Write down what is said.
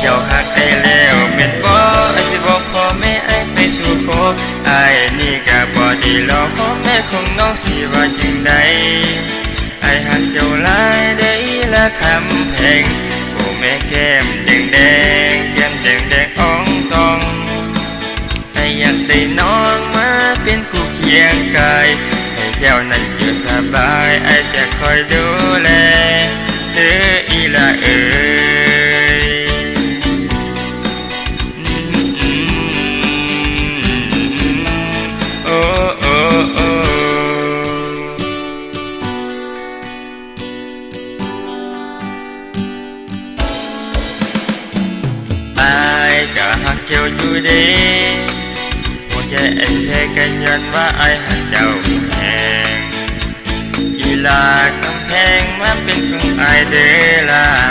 เจ้าหักไอ้แล้วเม็นบ่ไอ้สิบอกพ่อแม่ไอ้ไปสู่ขอไอ้นี่ก็บ่ดีหรอกพ่อแม่ของน้องสิว่าจังใดไอ้หักเจ้าหลายได้ละคำเพลงโอ้แม่แก้มแดงแดงแก้มแดงแดงอ่องตองไอ้อยากได้น้องมาเป็นคู่เคียงกายให้เจ้านั้นอยู่สบายไอ้จะคอยดูแลเธออีละเอ๋ย เจ้าอยู่ดีหัวใจเอ็นเซกันยันว่าไอหักเจ้าแพงกีฬากำแพงมาเป็นของไอเดอลา